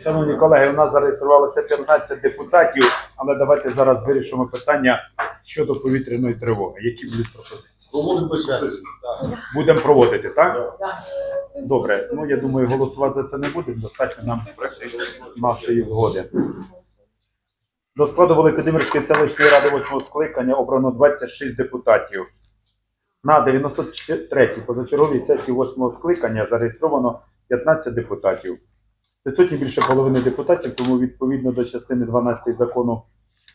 Шановні колеги, у нас зареєструвалося 15 депутатів, але давайте зараз вирішимо питання щодо повітряної тривоги. Які будуть пропозиції? Проводимо сесію. Будемо проводити, так? Добре. Ну я думаю, голосувати за це не будемо. Достатньо нам нашої згоди. До складу Великодимирської селищної ради 8 скликання обрано 26 депутатів. На 93-й позачерговій сесії 8 скликання зареєстровано 15 депутатів. Присутні більше половини депутатів, тому відповідно до частини 12 закону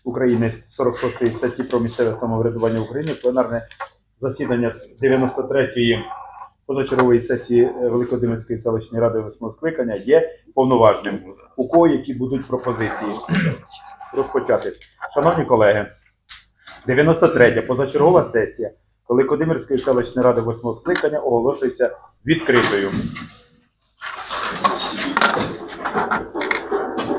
України 46 статті про місцеве самоврядування України пленарне засідання з 93-ї позачергової сесії е, Великодимирської селищної ради 8 скликання є повноважним. У кого які будуть пропозиції? Розпочати. Шановні колеги, 93-я позачергова сесія Великодимирської селищної ради 8 скликання оголошується відкритою. Ще не вмерла України, ні слава, ні воля. Ще нам, браття українці,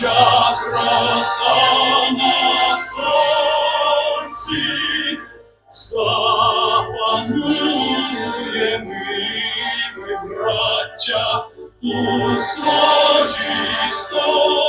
як роса на сонці, запанує ми, браття, у сложі сторонці.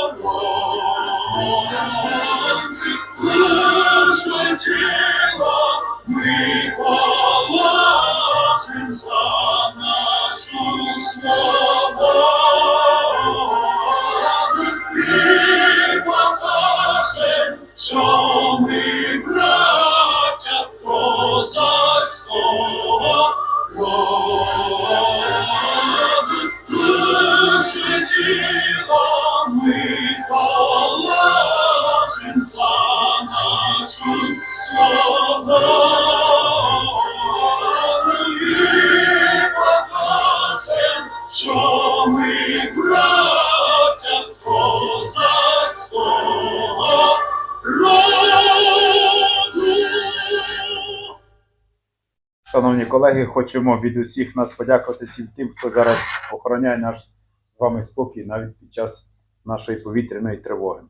Шановні колеги, хочемо від усіх нас подякувати всім тим, хто зараз охороняє наш з вами спокій навіть під час нашої повітряної тривоги.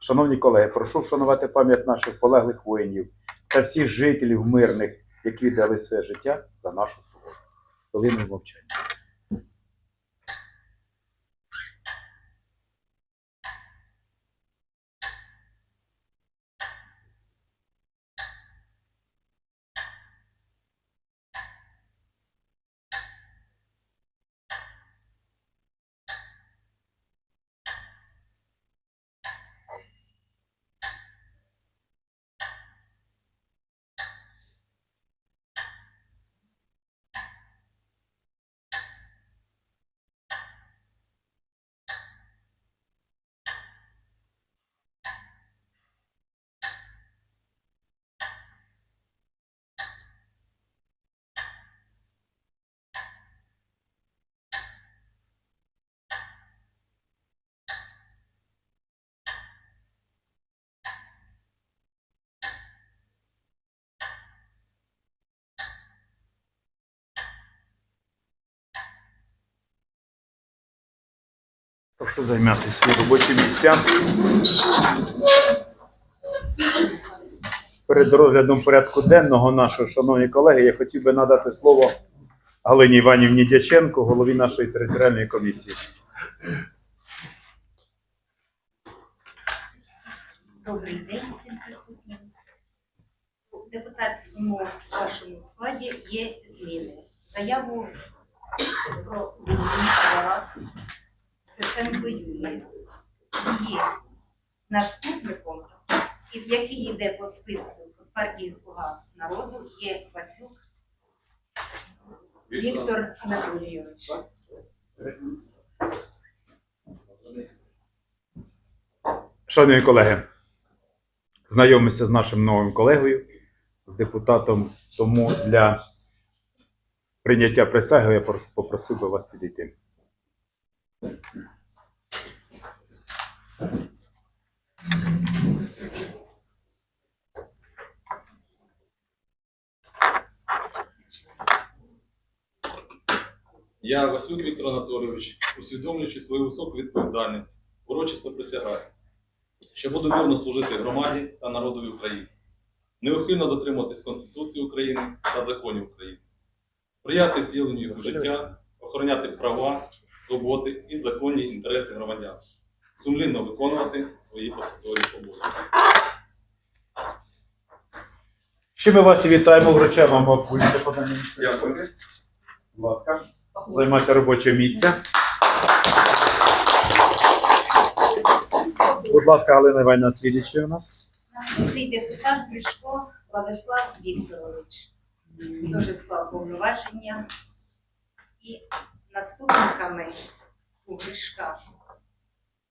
Шановні колеги, прошу вшанувати пам'ять наших полеглих воїнів та всіх жителів мирних, які віддали своє життя за нашу свободу. Хвилиною мовчання. Прошу зайняти свої робочі місця. Перед розглядом порядку денного нашого, шановні колеги, я хотів би надати слово Галині Іванівні Дяченко, голові нашої територіальної комісії. Добрий день всім присутнім. У депутатському вашому складі є зміни. Заяву про Стеценко Юлії є наступником, і в який йде по списку партії Слуга народу, є Васюк Віктор Анатолійович. Шановні колеги, знайомимося з нашим новим колегою, з депутатом. Тому для прийняття присяги я попросив би вас підійти. Я, Васюк Віктор Анатолійович, усвідомлюючи свою високу відповідальність, урочисто присягаю, що буду вірно служити громаді та народові України, неухильно дотримуватись Конституції України та законів України, сприяти втіленню їх життя, охороняти права, свободи і законні інтереси громадян, сумлінно виконувати свої посадові обов'язки. Ще ми вас і вітаємо вручаємо вам пульти подані. Дякую. Будь ласка, займайте робоче місце. Будь ласка, Галина Іванівна, слідчий у нас. Наступний депутат Гришко Владислав Вікторович. Дуже склав повноваження. І наступниками у Гришка,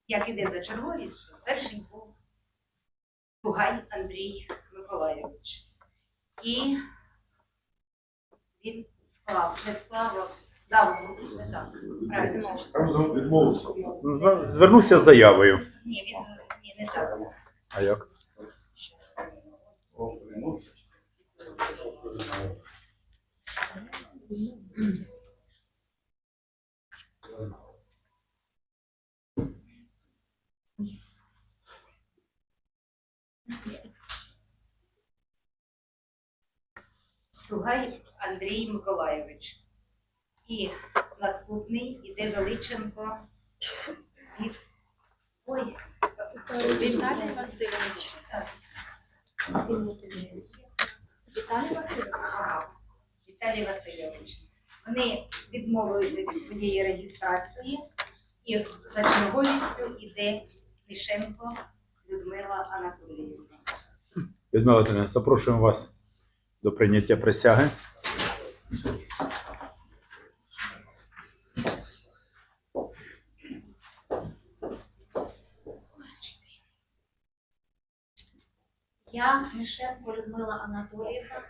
як іде за черговістю, перший був Бугай Андрій Миколайович. І він склав, не склав, дав звук, не так. Правильно. Відмовився. Звернувся з заявою. Ні, він ні, не так. А як? Сугай Андрій Миколайович. І наступний іде Величенко Ой, Віталій Васильович. Віталій Васильович. Віталій Васильович. Вони відмовилися від своєї реєстрації, і за черговістю іде Мішенко Людмила Анатоліївна. Людмила запрошуємо вас до прийняття присяги. Я, Мішенко Людмила Анатоліївна,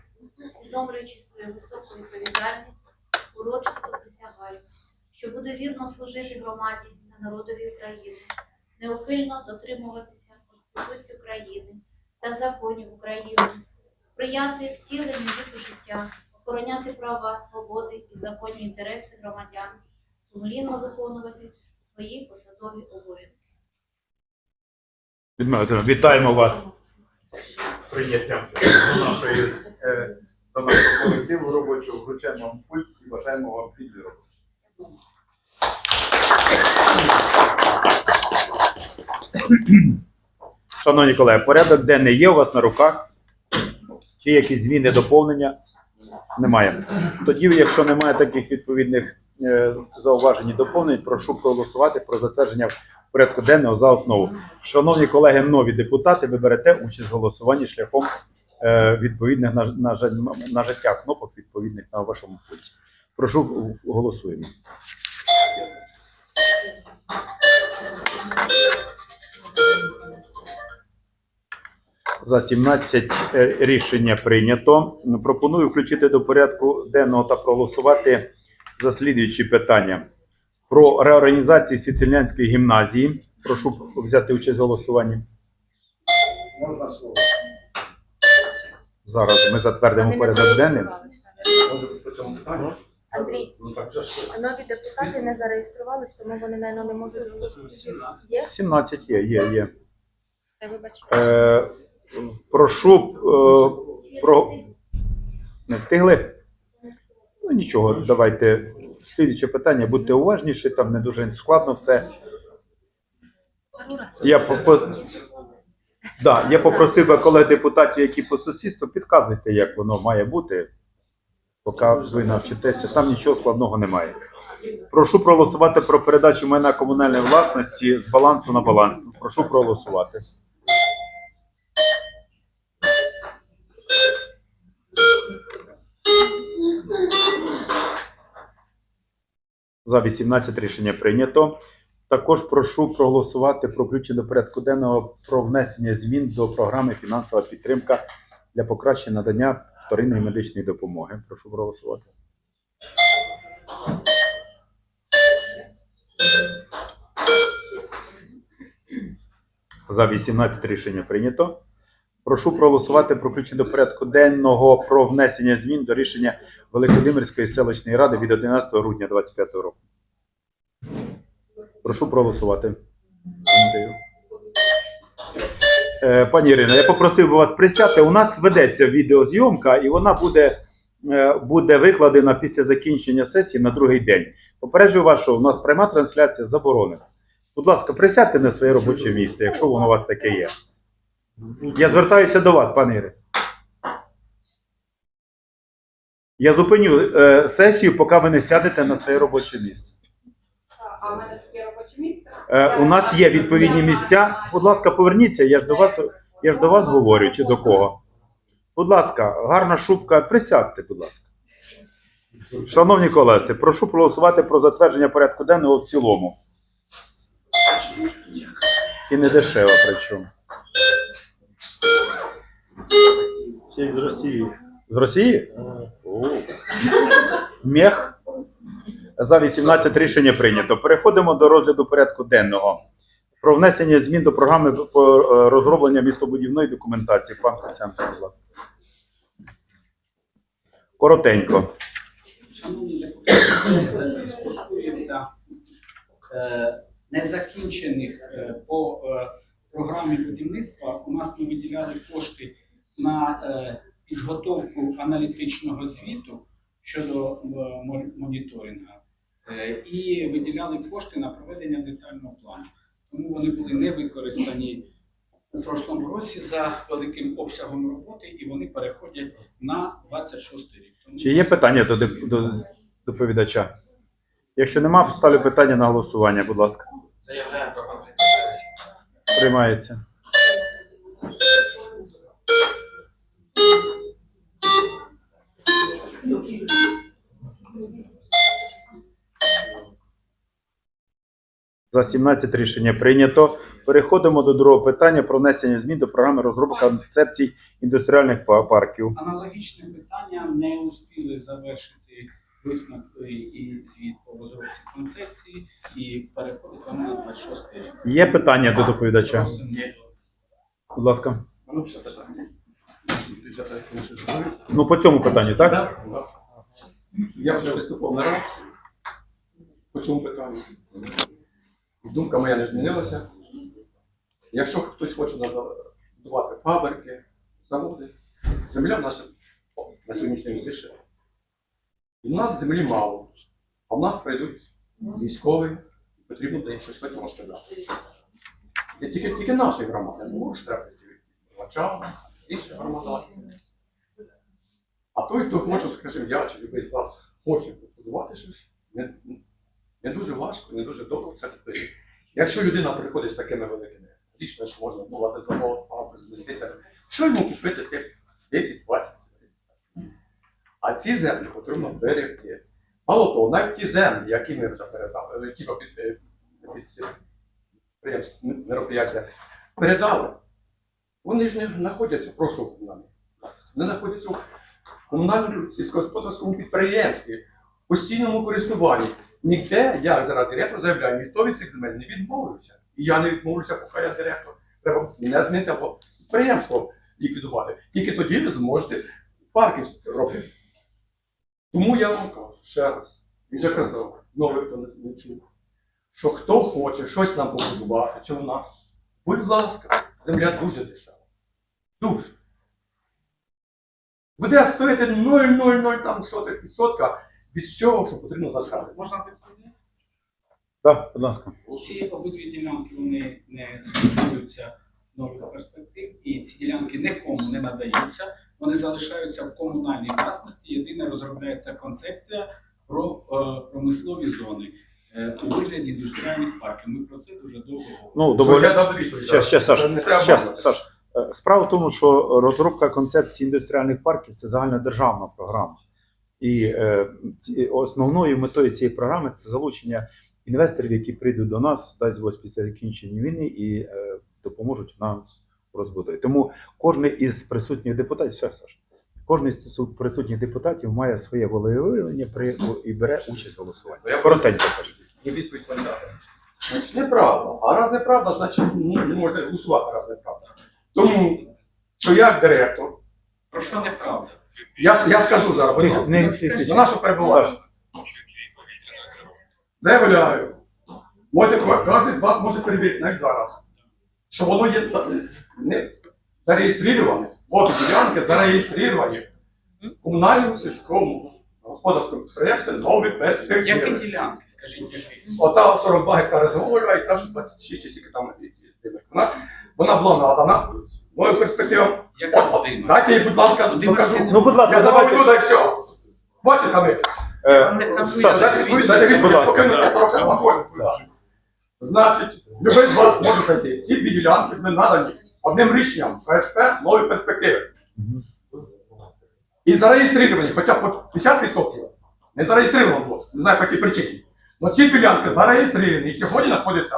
усвідомлюючи свою високу відповідальність, урочисто присягаю, що буду вірно служити громаді та народові України, неухильно дотримуватися Конституції України та законів України, сприяти втіленню їх у життя, охороняти права, свободи і законні інтереси громадян, сумлінно виконувати свої посадові обов'язки. Вітаємо вас прийняттям до нашої е, до нашого колективу робочого. Вручаємо вам пульт і бажаємо вам роботи. Шановні колеги, порядок денний є у вас на руках. Чи якісь зміни, доповнення? Немає. Тоді, якщо немає таких відповідних е, зауважень і доповнень, прошу проголосувати про затвердження порядку денного за основу. Шановні колеги, нові депутати, ви берете участь в голосуванні шляхом е, відповідних наж- нажа- нажаття кнопок відповідних на вашому пульті. Прошу голосуємо. За 17 е, рішення прийнято. Пропоную включити до порядку денного та проголосувати за слідуючі питання. Про реорганізацію Світильнянської гімназії. Прошу взяти участь в голосуванні. Можна слово? Зараз ми затвердимо порядок денний. Може по цьому питанню? Андрій, Ну так же ж. нові депутати не зареєструвались, тому вони, мабуть, не можуть. Є? 17 є, є, є. Я вибачаю. Е, прошу е, про. Не встигли? Ну нічого, давайте. Слідуюче питання, будьте уважніші, там не дуже складно все. Я, по, да, я попросив би колег депутатів, які по сусідству, підказуйте, як воно має бути, поки ви навчитеся. Там нічого складного немає. Прошу проголосувати про передачу майна комунальної власності з балансу на баланс. Прошу проголосувати. За 18 рішення прийнято. Також прошу проголосувати про включення до порядку денного про внесення змін до програми фінансова підтримка для покращення надання вторинної медичної допомоги. Прошу проголосувати. За 18 рішення прийнято. Прошу проголосувати про включення до порядку денного про внесення змін до рішення Великодимирської селищної ради від 11 грудня 2025 року. Прошу проголосувати. Е, Пані Ірино, я попросив би вас присяти. У нас ведеться відеозйомка, і вона буде, е, буде викладена після закінчення сесії на другий день. Попереджую вас, що у нас пряма трансляція заборонена. Будь ласка, присядьте на своє робоче місце, якщо воно у вас таке є. Я звертаюся до вас, пане Ірино. Я зупиню е, сесію, поки ви не сядете на своє робоче місце. А в мене таке робоче місце. Е, у нас є відповідні місця. Будь ласка, поверніться. Я ж до вас, я ж до вас говорю, чи до кого. Будь ласка, гарна шубка. Присядьте, будь ласка. Шановні колеги, прошу проголосувати про затвердження порядку денного в цілому. І не дешево причому. Ще з Росії. З Росії? Мех. За 18 рішення прийнято. Переходимо до розгляду порядку денного. Про внесення змін до програми по е, розроблення містобудівної документації. Пан Коценко, будь ласка. Коротенько. Шановні депутати, це стосується е, незакінчених е, по е, програмі будівництва. У нас ми виділяли кошти на е, підготовку аналітичного звіту щодо е, моніторингу е, і виділяли кошти на проведення детального плану. Тому вони були не використані у прошлому році за великим обсягом роботи, і вони переходять на 26 рік. Тому Чи є питання до, доповідача? Якщо нема, ставлю питання на голосування, будь ласка. Заявляємо про конфлікт Приймається. За 17 рішення прийнято. Переходимо до другого питання про внесення змін до програми розробки концепцій індустріальних парків. Аналогічне питання не успіли завершити висновки і звіт по розробці концепції і переходить на 26 рік. Є питання до доповідача? Будь ласка. Ну, ще питання. Ну, по цьому питанню, так? Я вже виступав не раз по цьому питанню. Думка моя не змінилася. Якщо хтось хоче називати фабрики, заводи, земля наша на сьогоднішній день дешева. І нас землі мало, а в нас прийдуть військові, і потрібно їм щось трошки дати. І тільки, тільки наші громади, може треба Вачава, інші громади. А той, хто хоче, скажімо, я чи любий з вас хоче побудувати щось, не дуже важко, не дуже довго це купити. Якщо людина приходить з такими великими, річно що можна будувати завод, фабрику, зміститися, що йому купити тих 10, 20, 30? А ці землі потрібно берегти. Мало того, навіть ті землі, які ми вже передали, які під, під мероприятия передали, вони ж не знаходяться просто в комунальній. Вони знаходяться в комунальному сільськогосподарському підприємстві, постійному користуванні. Ніде, я зараз директор заявляю, ніхто від цих земель не відмовився. І я не відмовлюся, поки я директор. Треба не змінити або підприємство ліквідувати. Тільки тоді ви зможете парки робити. Тому я вам кажу ще раз, і вже казав, новий хто не чув, що хто хоче щось нам побудувати, чи в нас, будь ласка, земля дуже дешева. Дуже. Буде стоїти 0,00 там сотих відсотка від всього, що потрібно затратити. Можна підходити? Так, будь ласка. Ці обидві ділянки вони не стосуються нових перспектив, і ці ділянки нікому не надаються. Вони залишаються в комунальній власності. Єдине розробляється концепція про е, промислові зони е, у вигляді індустріальних парків. Ми про це дуже довго говоримо. Ну, доволі. Щас, щас, Саш, Не треба щас, бачити. Саш. Е, Справа в тому, що розробка концепції індустріальних парків це загальнодержавна програма. І е, основною метою цієї програми це залучення інвесторів, які прийдуть до нас, дасть Бог після закінчення війни і е, допоможуть нам у розбудові. Тому кожен із присутніх депутатів, все, Саш, кожен із присутніх депутатів має своє волевиявлення при і бере участь в голосуванні. Я Коротенько, Саш. І відповідь пам'ятати. Значить, неправда. А раз неправда, значить ну, не можна голосувати, раз неправда. Тому, що я як директор, Про що неправда? Я, я скажу зараз, будь ласка, не кричи. за нашу перебування. Заявляю. Можете, кожен з вас може перевірити, навіть зараз, що воно є за- не зареєстроване, от ділянки зареєстровані в комунальному сільському господарському підприємстві нові Які ділянки? Скажіть, які? Ота 42 гектари золота і та 26 чи скільки там є. Вона, вона була надана новим перспективам. Дайте їй, будь ласка, докажу. Ну, будь ласка, Я давайте. завалю, дай все. Хватить там. Е, Дайте відповідь, дайте відповідь, будь ласка. я. Значить, любий з вас може прийти. Ці дві ділянки ми надані одним рішенням КСП нові перспективи. І зареєстровані, хоча б 50% не зареєстровано було, не знаю по якій причині. Но ці ділянки зареєстровані і сьогодні знаходяться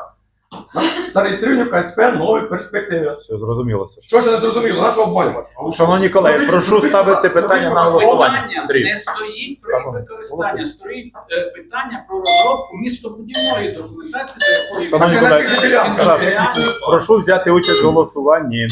в КСП нові перспективи. все зрозуміло. Саша. Що ж не зрозуміло, нашого обманювати? Шановні колеги, прошу ставити питання на голосування. Питання Андрій. не стоїть про використання, стоїть е, питання про розробку містобудівної документації, до якої Шановні колеги. Саша, прошу взяти участь в голосуванні.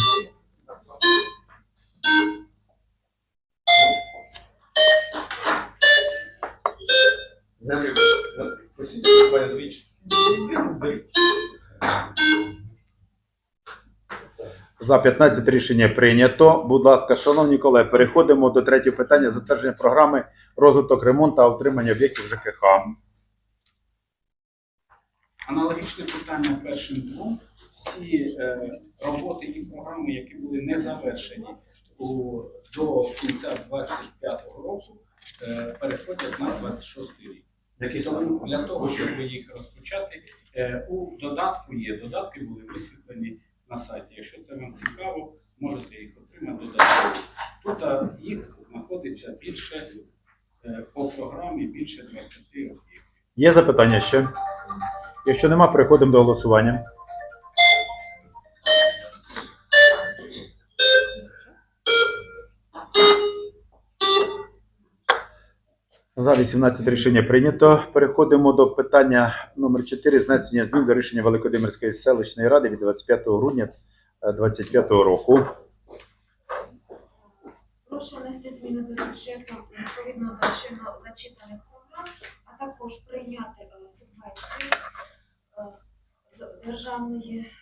За 15 рішення прийнято. Будь ласка, шановні колеги, переходимо до третього питання затвердження програми розвиток ремонт та утримання об'єктів ЖКХ. Аналогічне питання першим двом. Всі е, роботи і програми, які були не завершені у, до кінця 25-го року, е, переходять на 26 рік. Які Тому для того, щоб їх розпочати, е, у додатку є. Додатки були висвітлені на сайті. Якщо це вам цікаво, можете їх отримати додатково. Тут їх знаходиться більше е, по програмі більше 20 років. Є запитання ще? Якщо нема, переходимо до голосування. За 18 рішення прийнято. Переходимо до питання номер 4 знесення змін до рішення Великодимирської селищної ради від 25 грудня 2025 року. Прошу внести зміни до бюджету відповідно до щойно зачитаних програм, а також прийняти е, субвенції е, з державної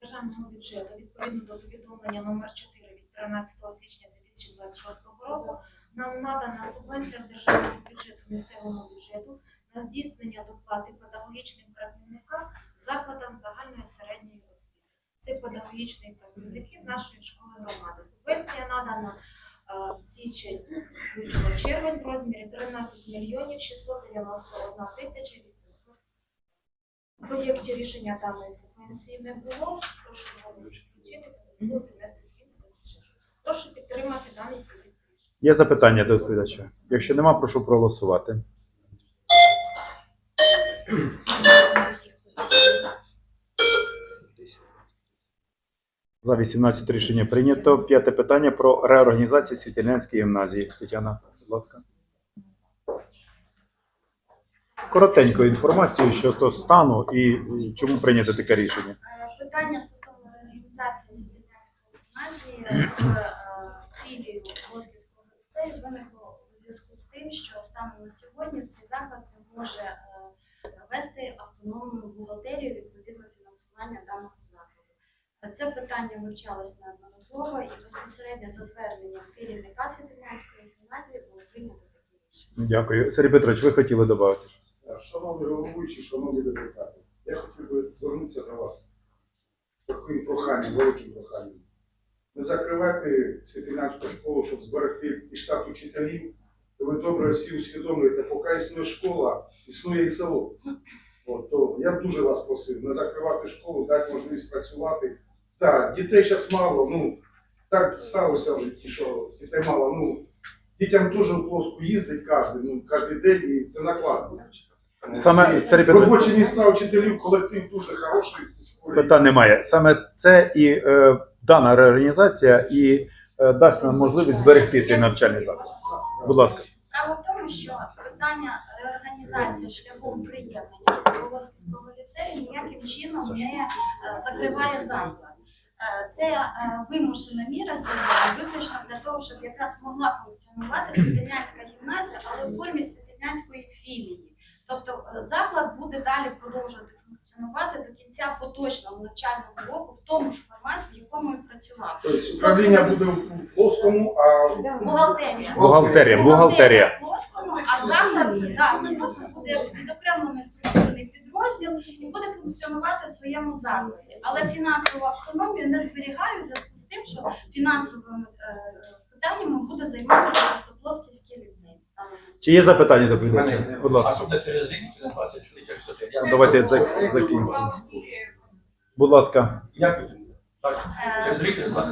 державного бюджету відповідно до повідомлення номер 4 від 13 січня 2026 року. Нам надана субвенція з державного бюджету місцевому бюджету на здійснення доплати педагогічним працівникам закладам загальної середньої освіти. Це педагогічні працівники нашої школи громади. Субвенція надана е, січень, включно червень в розмірі 13 мільйонів 691 тисяча 800. В проєкті рішення даної субвенції не було. Прошу зараз включити та до. Прошу підтримати даний проєкт. Є запитання до доповідача? Якщо нема, прошу проголосувати. За 18 рішення прийнято. П'яте питання про реорганізацію Світілянської гімназії. Тетяна, будь ласка. Коротеньку інформацію щодо стану і чому прийнято таке рішення. Е, Питання стосовно реорганізації Світянської гімназії в е, філію Ліцею виникло у зв'язку з тим, що станом на сьогодні цей заклад не може е, вести автономну бухгалтерію відповідно фінансування даного закладу. Це питання вивчалось неодноразово і безпосередньо за зверненням керівника Світянської гімназії було прийнято таке рішення. Дякую. Сергій Петрович, ви хотіли додати? щось? Шановні головуючі, шановні депутати, я хотів би звернутися до вас з таким проханням, великим проханням. Не закривайте світинянську школу, щоб зберегти і штат учителів. Ви добре всі усвідомлюєте, поки існує школа, існує і село. От, то я б дуже вас просив не закривати школу, дати можливість працювати. Так, дітей зараз мало, ну так сталося в житті, що дітей мало. Ну, дітям дуже в плоску їздить кожен, ну, кожен день, і це накладно. Саме Робочі місця учителів, колектив дуже хороший. Питань немає. Саме це і е, дана реорганізація і е, дасть нам можливість зберегти цей навчальний заклад. Будь ласка. Справа в тому, що питання реорганізація шляхом приєднання до Волоського ліцею ніяким чином не е, закриває заклад. Е, Це вимушена міра сьогодні, виключно для того, щоб якраз могла функціонувати Світинянська гімназія, але в формі Світинянської філії. Тобто заклад буде далі продовжувати функціонувати до кінця поточного навчального року в тому ж форматі, в якому і працював. Тобто управління буде в плоскому, а Бухгалтерія. Бухгалтерія, бухгалтерія. Плоскому, а заклад це, да, це просто буде відокремлений структурний підрозділ і буде функціонувати в своєму закладі. Але фінансову автономію не зберігаю в зв'язку з тим, що фінансовими е, питаннями буде займатися просто плосківський ліцей. Чи є запитання до доповідача? Будь А ласка. через рік, через 20 чи через 4? Я- Давайте за- закінчимо. Будь ласка. Е, через рік, через 20?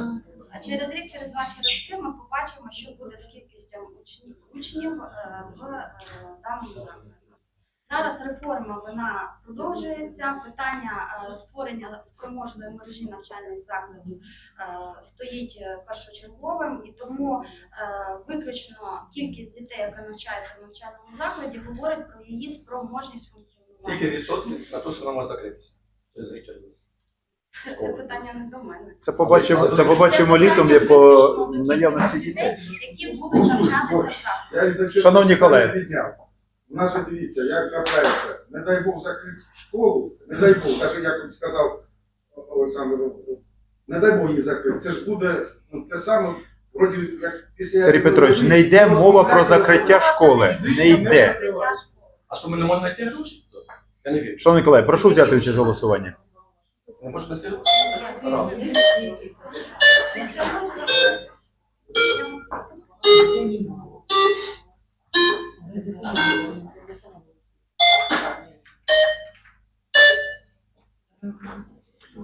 А через рік, через два, через три ми побачимо, що буде з кількістю учнів, учнів е, в е, даному закладі. Зараз реформа вона продовжується. Питання е, створення спроможної мережі навчальних закладів е, стоїть е, першочерговим, і тому е, виключно кількість дітей, яка навчається в навчальному закладі, говорить про її спроможність функціонування. Скільки відсотків на те, що вона може закритися? Через рік, через Це, питання не до мене. Це побачимо, це побачимо Це літом є по наявності дітей. які будуть навчатися в я із за Шановні колеги. підняв. У нас же дивіться, як трапляється, не дай Бог закрити школу, не дай Бог, навіть як сказав Олександр, не дай Бог її закрити. Це ж буде ну, те саме, вроді як після Сергій Петрович, не йде мова про закриття школи. Не йде. А що ми не можемо знайти гроші? Я не вірю. Шановні колеги, прошу взяти участь в голосуванні. Не можна знайти? Рано.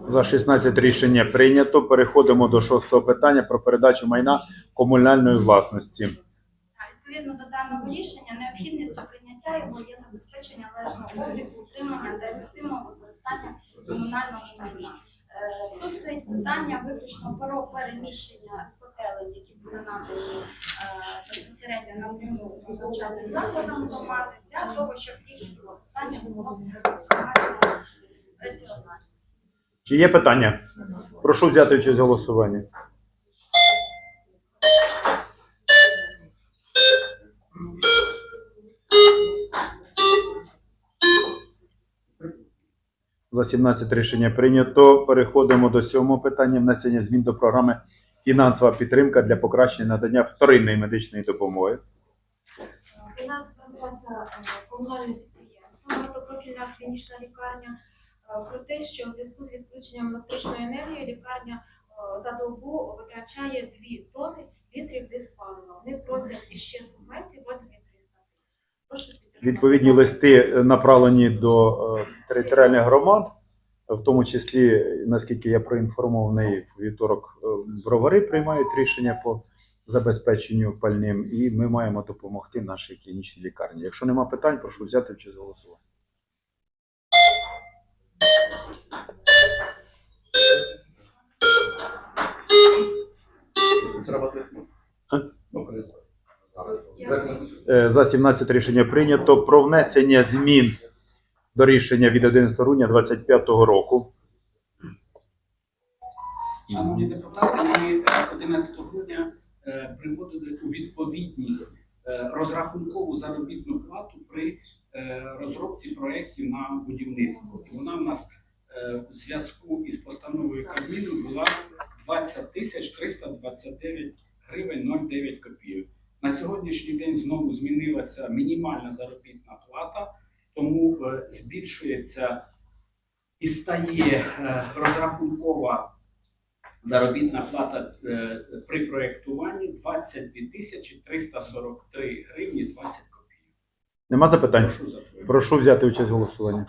За 16 рішення прийнято. Переходимо до шостого питання про передачу майна комунальної власності. Відповідно до даного рішення, необхідністю прийняття його є забезпечення належного обліку, утримання та ефективного використання комунального майна. Е, Тут стоїть питання виключно про переміщення котелень, які були надані е, безпосередньо на вимогу навчальним закладам громади, для того, щоб їх використання було раціональним. Чи є питання? Прошу взяти участь в голосуванні. За 17 рішення прийнято. Переходимо до сьомого питання внесення змін до програми фінансова підтримка для покращення надання вторинної медичної допомоги. До нас звернулося е, комунальне підприємство «Багатопрофільна клінічна лікарня е, про те, що в зв'язку з відключенням електричної енергії лікарня е, за добу витрачає 2 тонни літрів диспалива. Вони просять іще субвенції 8300 Прошу підтримати. Відповідні листи е, направлені до е, територіальних громад, в тому числі, наскільки я проінформований, в вівторок е, бровари приймають рішення по забезпеченню пальним, і ми маємо допомогти нашій клінічній лікарні. Якщо нема питань, прошу взяти. А? Ну, не знаю. Е, За 17 рішення прийнято про внесення змін до рішення від 11 грудня 2025 року. Шановні депутати, ми е, 11 грудня е, приводили у відповідність е, розрахункову заробітну плату при е, розробці проєктів на будівництво. І вона в нас е, в зв'язку із постановою Кабміну була 20 тисяч 329 гривень 09 копійок. На сьогоднішній день знову змінилася мінімальна заробітна плата, тому е, збільшується і стає е, розрахункова заробітна плата е, при проєктуванні 22 тисячі 343 гривні 20 копійок. Нема запитань? Прошу. Прошу взяти участь в голосуванні.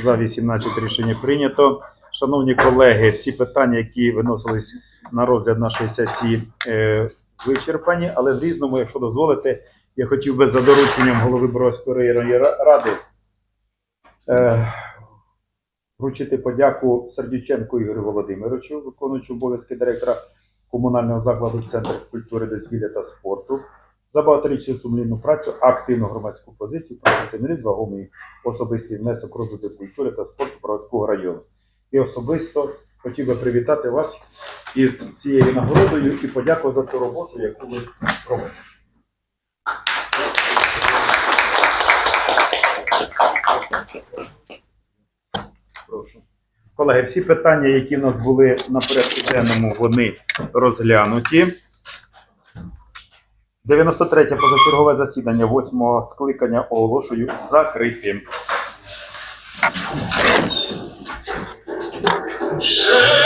За 18 рішення прийнято. Шановні колеги, всі питання, які виносились на розгляд нашої сесії, е, вичерпані, але в різному, якщо дозволите, я хотів би за дорученням голови Боровської районної ради е, вручити подяку Сердюченку Ігорю Володимировичу, виконуючу обов'язки директора комунального закладу Центр культури, дозвілля та спорту за багаторічну сумлінну працю, активну громадську позицію, професіоналізм, вагомий особистий внесок в розвиток культури та спорту Броварського району. І особисто хотів би привітати вас із цією нагородою і подякувати за ту роботу, яку ви робите. Прошу. Колеги, всі питання, які в нас були на порядку денному, вони розглянуті. 93 позачергове засідання 8 скликання оголошую закритим. Ще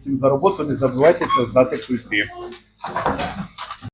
всім за роботу. Не забувайте це здати культи.